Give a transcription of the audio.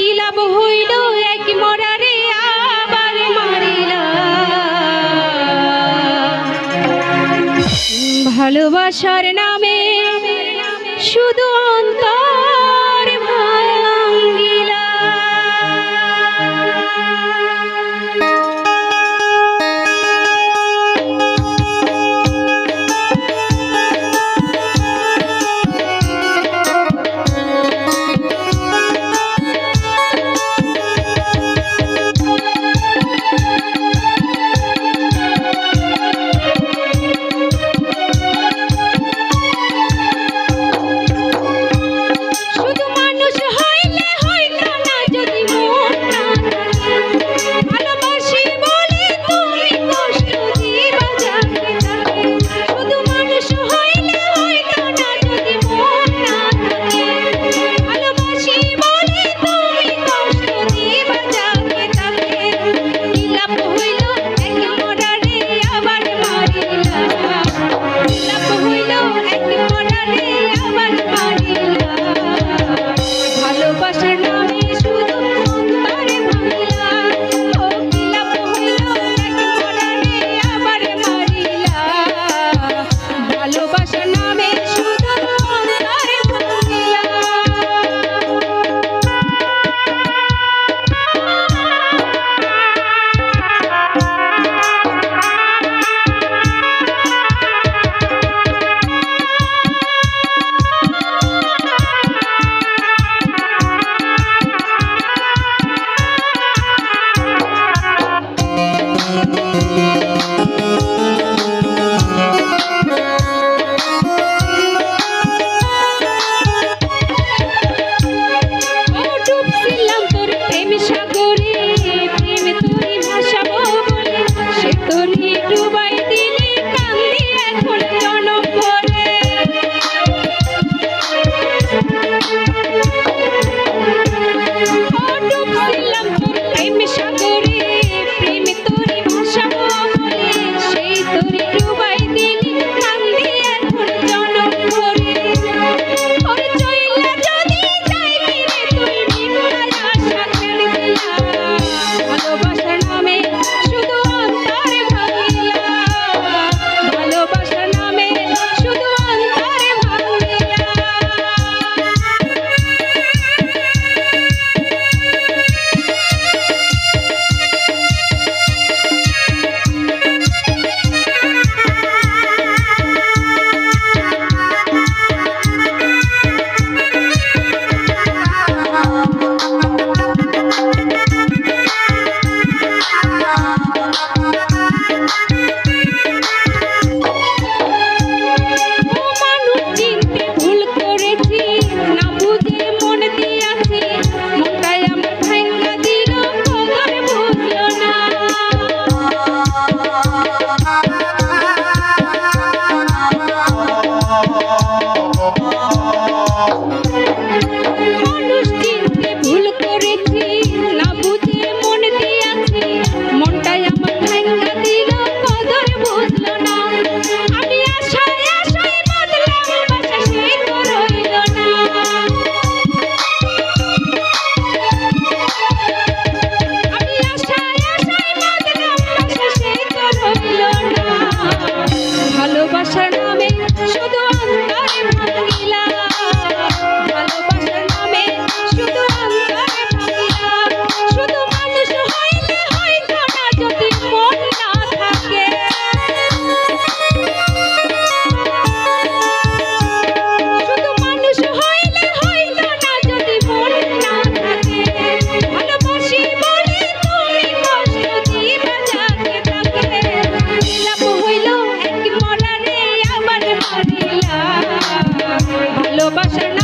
কি লাভ হইল? এক মরারে আবার মারিলা। ভালোবাসার নামে শুধু ভালোবাসার